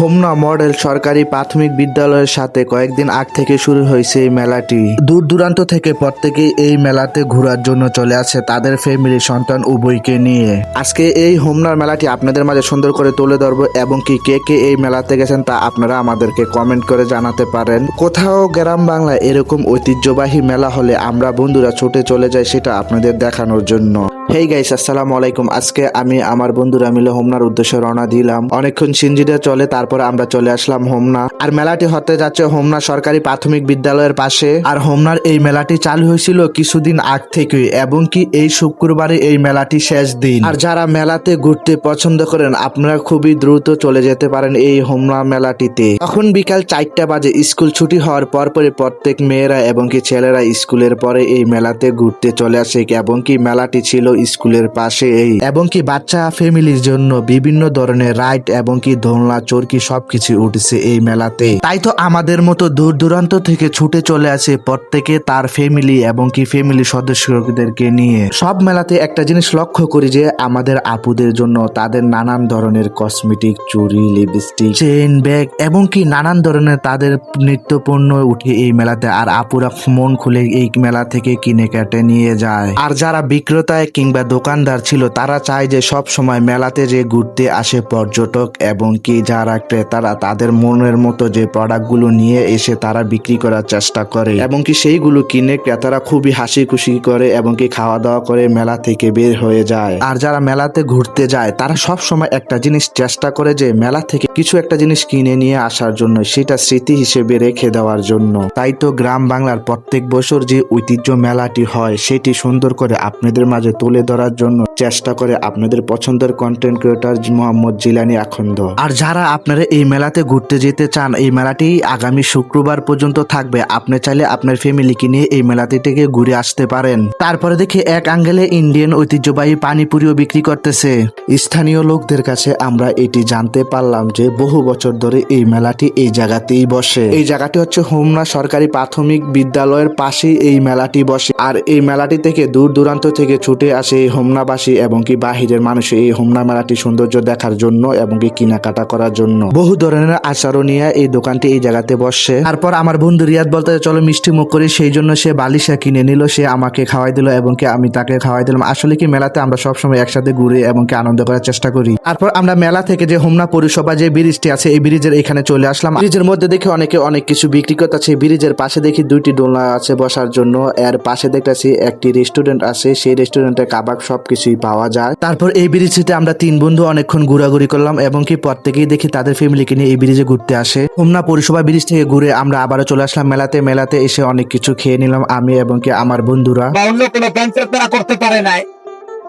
Homna model সরকারি প্রাথমিক বিদ্যালয়ের সাথে কয়েকদিন আগ থেকে শুরু হয়েছে এই মেলাটি। দূর দূরান্ত থেকে প্রত্যেকেই এই মেলাতে ঘোরার জন্য চলে আসে তাদের ফ্যামিলি সন্তান উভয়কে নিয়ে। আজকে এই হোমনার মেলাটি আপনাদের মাঝে সুন্দর করে তুলে ধরবো এবং কি কে কে এই মেলাতে গেছেন তা আপনারা আমাদেরকে কমেন্ট করে জানাতে পারেন। কোথাও গ্রাম বাংলায় এরকম ঐতিহ্যবাহী মেলা হলে আমরা বন্ধুরা ছুটে চলে যাই সেটা আপনাদের দেখানোর জন্য। হেই গাইস আসসালামু আলাইকুম। আজকে আমি আমার বন্ধুরা মিলে হোমনার উদ্দেশ্যে রওনা দিলাম। অনেকক্ষণ সিঞ্জিটা চলে, তারপর আমরা চলে আসলাম হোমনা। আর মেলাটি হতে যাচ্ছে হোমনা সরকারি প্রাথমিক বিদ্যালয়ের পাশে। আর হোমনার এই মেলাটি চালু হয়েছিল কিছুদিন আগ থেকে, এবং কি এই শুক্রবারে এই মেলাটি শেষ দিন। আর যারা মেলাতে ঘুরতে পছন্দ করেন, আপনারা খুবই দ্রুত চলে যেতে পারেন এই হোমনা মেলাটিতে। তখন বিকাল চারটা বাজে, স্কুল ছুটি হওয়ার পর পরে প্রত্যেক মেয়েরা এবং কি ছেলেরা স্কুলের পরে এই মেলাতে ঘুরতে চলে আসে, এবং কি মেলাটি ছিল স্কুলের পাশে এই। এবং কি বাচ্চা ফ্যামিলির জন্য বিভিন্ন ধরনের রাইড এবং কি দোলনা, চরকি সবকিছু উঠেছে এই মেলাতে। তাই তো আমাদের মতো দূর দূরান্ত থেকে ছুটে চলে আসে প্রত্যেকে তার ফ্যামিলি এবং কি ফ্যামিলি সদস্যদেরকে নিয়ে। সব মেলাতে একটা জিনিস লক্ষ্য করি যে, আমাদের আপুদের জন্য তাদের নানান ধরনের কসমেটিক চুরি লিপস্টিক চেন ব্যাগ এবং কি নানান ধরনের তাদের নিত্য পণ্য উঠে এই মেলাতে। আর আপুরা মন খুলে এই মেলা থেকে কিনে কেটে নিয়ে যায়। আর যারা বিক্রেতায় কিংবা দোকানদার ছিল, তারা চায় যে সব সময় মেলাতে যে ঘুরতে আসে পর্যটক এবং কি যারা ক্রেতারা, তাদের মনের মতো যে প্রোডাক্টগুলো নিয়ে এসে তারা বিক্রি করার চেষ্টা করে। এবং কি সেইগুলো কিনে ক্রেতারা খুবই হাসি খুশি করে এবং কি খাওয়া দাওয়া করে মেলা থেকে বের হয়ে যায়। আর যারা মেলাতে ঘুরতে যায়, তারা সব সময় একটা জিনিস চেষ্টা করে যে মেলা থেকে কিছু একটা জিনিস কিনে নিয়ে আসার জন্য, সেটা স্মৃতি হিসেবে রেখে দেওয়ার জন্য। তাই তো গ্রাম বাংলার প্রত্যেক বছর যে ঐতিহ্য মেলাটি হয়, সেটি সুন্দর করে আপনাদের মাঝে তুলে ধরার জন্য চেষ্টা করে আপনাদের পছন্দের কন্টেন্ট ক্রিয়েটার মোহাম্মদ জিলানি আখন্দ। আর যারা আপনারা এই মেলাতে ঘুরতে যেতে চান, এই মেলাটি আগামী শুক্রবার পর্যন্ত থাকবে। আপনি চাইলে আপনার ফ্যামিলিকে নিয়ে এই মেলাটি থেকে ঘুরে আসতে পারেন। তারপরে দেখি এক আঙ্গেলে ইন্ডিয়ান ঐতিহ্যবাহী পানিপুরিও বিক্রি করতেছে। স্থানীয় লোকদের কাছে আমরা এটি জানতে পারলাম যে বহু বছর ধরে এই মেলাটি এই জায়গাতেই বসে। এই জায়গাটি হচ্ছে হোমনা সরকারি প্রাথমিক বিদ্যালয়ের পাশেই এই মেলাটি বসে। আর এই মেলাটি থেকে দূর দূরান্ত থেকে ছুটে আসে এই হোমনাবাসী এবং কি বাহিরের মানুষ এই হোমনা মেলাটি সৌন্দর্য দেখার জন্য এবং কি কেনাকাটা করার জন্য। বহু ধরনের আচারও নিয়ে এই দোকানটি এই জায়গাতে বসে। তারপর আমার বন্ধু রিয়াদ বলতে, চলো মিষ্টি মুখ করি। সেই জন্য সে বালিশা কিনে নিল, সে আমাকে খাওয়াই দিল এবং কি আমি তাকে খাওয়াই দিলাম। আসলে কি মেলাতে আমরা সবসময় একসাথে ঘুরে এবং কি আনন্দ করার চেষ্টা করি। তারপর আমরা মেলা থেকে যে হোমনা পৌরসভা যে ব্রিজটি আছে, এই ব্রিজের এখানে চলে আসলাম। ব্রিজের মধ্যে দেখে অনেকে অনেক কিছু বিক্রি করতেছে। ব্রিজের পাশে দেখি দুইটি দোলনা আছে বসার জন্য। এর পাশে দেখতেছি একটি রেস্টুরেন্ট আছে। সেই রেস্টুরেন্টে কাবাব সব কিছুই পাওয়া যায়। তারপর এই ব্রিজটিতে আমরা তিন বন্ধু অনেকক্ষণ ঘোরাঘুরি করলাম এবং কি প্রত্যেকেই দেখি তাদের ফ্যামিলিকে নিয়ে এই ব্রিজে ঘুরতে আসে। হোমনা পৌরসভা ব্রিজ থেকে ঘুরে আমরা আবারও চলে আসলাম। মেলাতে মেলাতে এসে অনেক কিছু খেয়ে নিলাম আমি এবং কি আমার বন্ধুরা। অন্য কোনো ব্যাংকের তারা করতে পারে নাই।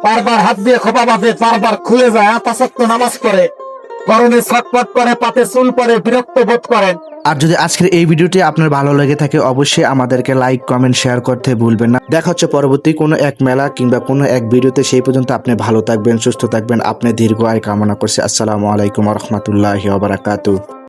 বারবার হাত দিয়ে খোপা বাঁধে বারবার খুলে যায় আতাসক্ত নামাজ করে গরমে ছটপট করে, পাতে চুল পরে, বিরক্ত বোধ করেন। আর যদি আজকের এই ভিডিওটি আপনার ভালো লেগে থাকে, অবশ্যই আমাদেরকে লাইক কমেন্ট শেয়ার করতে ভুলবেন না। দেখা হচ্ছে পরবর্তী কোনো এক মেলা কিংবা কোনো এক ভিডিওতে। সেই পর্যন্ত আপনি ভালো থাকবেন, সুস্থ থাকবেন। আপনি দীর্ঘ আয় কামনা করছি। আসসালামু আলাইকুম রহমতুল্লাহ বারাকাতু